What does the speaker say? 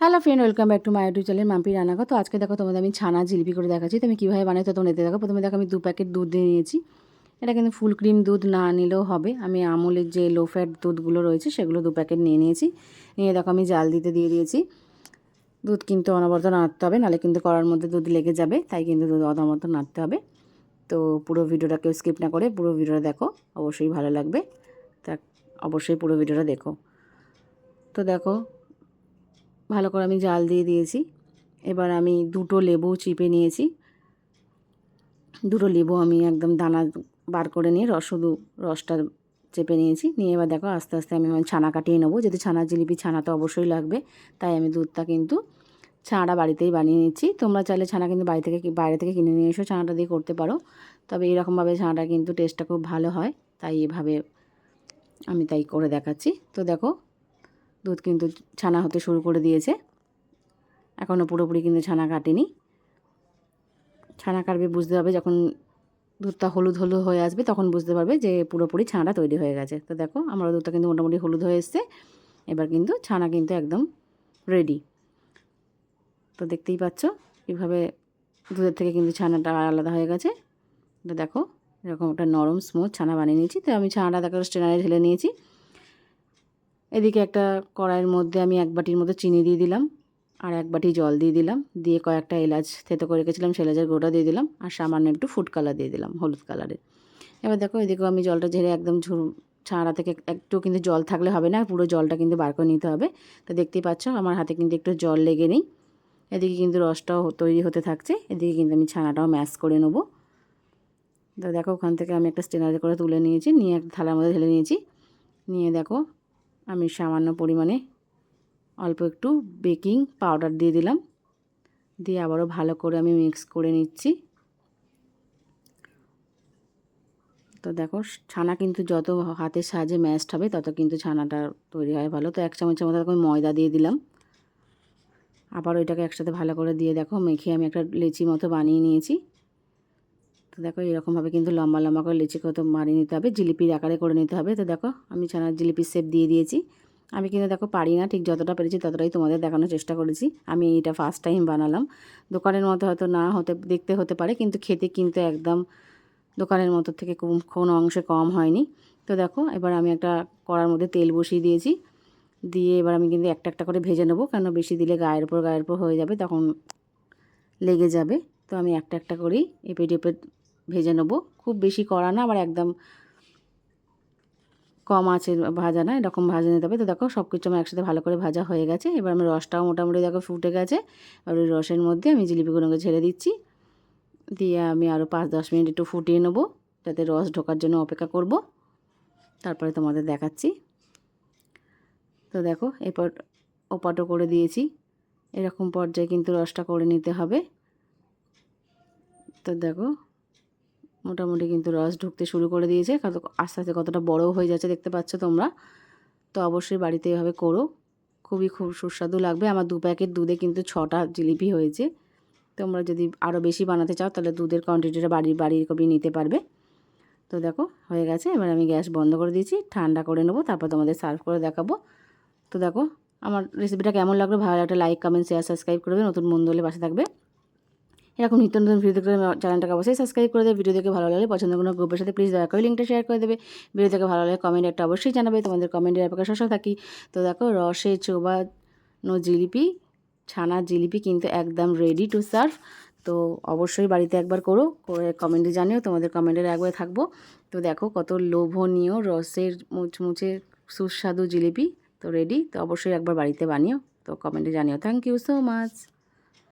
Hello friend welcome back to my YouTube channel Mampi রান্নাঘর তো আজকে দেখো তোমাদের আমি ছানা জিলিপি করে দেখাচ্ছি। তো আমি কীভাবে বানাই তো তোমরা দেখো প্রথমে দেখো আমি দু প্যাকেট দুধ দিয়ে নিয়েছি। এটা কিন্তু ফুল ক্রিম দুধ না নিলেও হবে। আমি আমুলের যে লো ফ্যাট দুধগুলো রয়েছে, সেগুলো দু প্যাকেট নিয়ে নিয়েছি। নিয়ে দেখো আমি জাল দিতে দিয়ে দিয়েছি। দুধ কিন্তু অনবরত নাড়তে হবে নাহলে কিন্তু করার মধ্যে দুধ লেগে যাবে, তাই কিন্তু দুধ অনবরত নাড়তে হবে। তো পুরো ভিডিওটা কেউ স্কিপ না করে, পুরো ভিডিওটা দেখো, অবশ্যই ভালো লাগবে। তা অবশ্যই পুরো ভিডিওটা দেখো। তো দেখো ভালো করে আমি জাল দিয়ে দিয়েছি। এবার আমি দুটো লেবু চিপে নিয়েছি। দুটো লেবু আমি একদম দানা বার করে নিয়ে রস, শুধু রসটা চেপে নিয়েছি। নিয়ে এবার দেখো আস্তে আস্তে আমি আমার ছানা কাটিয়ে নেব। যদি ছানা জিলিপি ছানা তো অবশ্যই লাগবে। তাই আমি দুধটা কিন্তু ছানাটা বাড়িতেই বানিয়ে নিচ্ছি। তোমরা চাইলে ছানা কিন্তু বাড়ি থেকে বাইরে থেকে কিনে নিয়ে এসো, ছানাটা দিয়ে করতে পারো। তবে এরকমভাবে ছানাটা কিন্তু টেস্টটা খুব ভালো হয়। তাই এভাবে আমি তাই করে দেখাচ্ছি। তো দেখো দুধ কিন্তু ছানা হতে শুরু করে দিয়েছে। এখনও পুরোপুরি কিন্তু ছানা কাটেনি। ছানা কাটবে বুঝতে হবে যখন দুধটা হলুদ হলুদ হয়ে আসবে তখন বুঝতে পারবে যে পুরোপুরি ছানাটা তৈরি হয়ে গেছে। তো দেখো, আমার দুধটা কিন্তু মোটামুটি হলুদ হয়ে এসছে। এবার কিন্তু ছানা কিন্তু একদম রেডি তো দেখতেই পাচ্ছ কীভাবে দুধের থেকে কিন্তু ছানাটা আলাদা হয়ে গেছে। তো দেখো, এরকম একটা নরম স্মুথ ছানা বানিয়ে নিয়েছি। তো আমি ছানাটা দেখো স্ট্রেনারে ঢেলে নিয়েছি। এদিকে একটা কড়াইয়ের মধ্যে আমি এক বাটির মতো চিনি দিয়ে দিলাম আর এক বাটি জল দিয়ে দিলাম। দিয়ে কয়েকটা এলাচ থেতো করে রেখেছিলাম, সে গোটা দিয়ে দিলাম আর সামান্য একটু ফুড কালার দিয়ে দিলাম, হলুদ কালারের এবার দেখো, এদিকেও আমি জলটা ঝেড়ে একদম ঝুড় ছাড়া থেকে একটু কিন্তু জল থাকলে হবে না, পুরো জলটা কিন্তু বার করে নিতে হবে। তো দেখতেই পাচ্ছ, আমার হাতে কিন্তু একটু জল লেগে নেই। এদিকে কিন্তু রসটাও তৈরি হতে থাকছে, এদিকে কিন্তু আমি ছানাটাও ম্যাশ করে নেব। তো দেখো, ওখান থেকে আমি একটা স্টেনারে করে তুলে নিয়েছি, নিয়ে একটা থালার মধ্যে ঢেলে নিয়েছি। নিয়ে দেখো আমি সামান্য পরিমাণে অল্প একটু বেকিং পাউডার দিয়ে দিলাম। দিয়ে আবারও ভালো করে আমি মিক্স করে নিচ্ছি। তো দেখো, ছানা কিন্তু যত হাতের সাহায্যে ম্যাশড হবে, তত কিন্তু ছানাটা তৈরি হয় ভালো। তো এক চামচের মতো আমি ময়দা দিয়ে দিলাম। আবার ওইটাকে একসাথে ভালো করে দিয়ে দেখো, মেখে আমি একটা লেচি মতো বানিয়ে নিয়েছি। তো দেখো এরকমভাবে কিন্তু লম্বা লম্বা করে লেচি কত মারিয়ে নিতে হবে, জিলিপির আকারে করে নিতে হবে। তো দেখো আমি ছানার জিলিপির শেপ দিয়ে দিয়েছি। আমি কিন্তু দেখো পারি না, ঠিক যতটা পেরেছি ততটাই তোমাদের দেখানোর চেষ্টা করেছি। আমি এটা ফার্স্ট টাইম বানালাম। দোকানের মতো হয়তো না হতে, দেখতে হতে পারে, কিন্তু খেতে কিন্তু একদম দোকানের মতো থেকে কোনো অংশে কম হয়নি। তো দেখো এবার আমি একটা কড়ার মধ্যে তেল বসিয়ে দিয়েছি। দিয়ে এবার আমি কিন্তু একটা একটা করে ভেজে নেব, কেন বেশি দিলে গায়ের উপর গায়ের উপর হয়ে যাবে, তখন লেগে যাবে। তো আমি একটা একটা করেই এপেট এপেট ভেজে নেব। খুব বেশি কড়া না, আবার একদম কম আছে ভাজা না, এরকম ভাজা নিতে হবে। তো দেখো সব কিছু আমার একসাথে ভালো করে ভাজা হয়ে গেছে। এবার আমি রসটাও মোটামুটি দেখো ফুটে গেছে। আর ওই রসের মধ্যে আমি জিলিপিগুলোকে ছেড়ে দিচ্ছি। দিয়ে আমি আরও পাঁচ দশ মিনিট একটু ফুটিয়ে নেব, যাতে রস ঢোকার জন্য অপেক্ষা করব। তারপরে তোমাদের দেখাচ্ছি। তো দেখো এরপর ওপাটও করে দিয়েছি। এরকম পর্যায়ে কিন্তু রসটা করে নিতে হবে। তো দেখো মোটামুটি কিন্তু রস ঢুকতে শুরু করে দিয়েছে। আস্তে আস্তে কতটা বড় হয়ে যাচ্ছে দেখতে পাচ্ছ তোমরা। তো অবশ্যই বাড়িতে এভাবে করো। খুবই খুব সুস্বাদু লাগবে। আমার দু প্যাকেট দুধে কিন্তু ছটা জিলিপি হয়েছে। তোমরা যদি আরও বেশি বানাতে চাও তাহলে দুধের কোয়ান্টিটিটা বাড়ির বাড়ির কবি নিতে পারবে। তো দেখো, হয়ে গেছে। এবার আমি গ্যাস বন্ধ করে দিয়েছি। ঠান্ডা করে নেব, তারপর তোমাদের সার্ভ করে দেখাবো। তো দেখো, আমার রেসিপিটা কেমন লাগল ভালো একটা লাইক কমেন্ট শেয়ার সাবস্ক্রাইব করবে। নতুন বন্ধু হলে থাকবে। এরকম নিত্য নতুন ভিডিও দেখলে চ্যানেলটাকে অবশ্যই সাবস্ক্রাইব করে দেবে। ভিডিও দেখে ভালো লাগলে পছন্দ কোনো গ্রুপের সাথে প্লিজ দয়া করে লিঙ্কটা শেয়ার করে দেবে। ভিডিও থেকে ভালো লাগলে কমেন্ট একটা অবশ্যই জানাবে। তোমাদের কমেন্টের অপেক্ষা শসা থাকি। তো দেখো, রসে চোবানো জিলিপি, ছানা জিলিপি কিন্তু একদম রেডি টু সার্ভ তো অবশ্যই বাড়িতে একবার করো, করে কমেন্টে জানিও, তোমাদের কমেন্টের একবার থাকব। তো দেখো, কত লোভনীয় রসের মুচমুচে সুস্বাদু জিলিপি। তো রেডি তো অবশ্যই একবার বাড়িতে বানিও। তো কমেন্টে জানিও। Thank you so much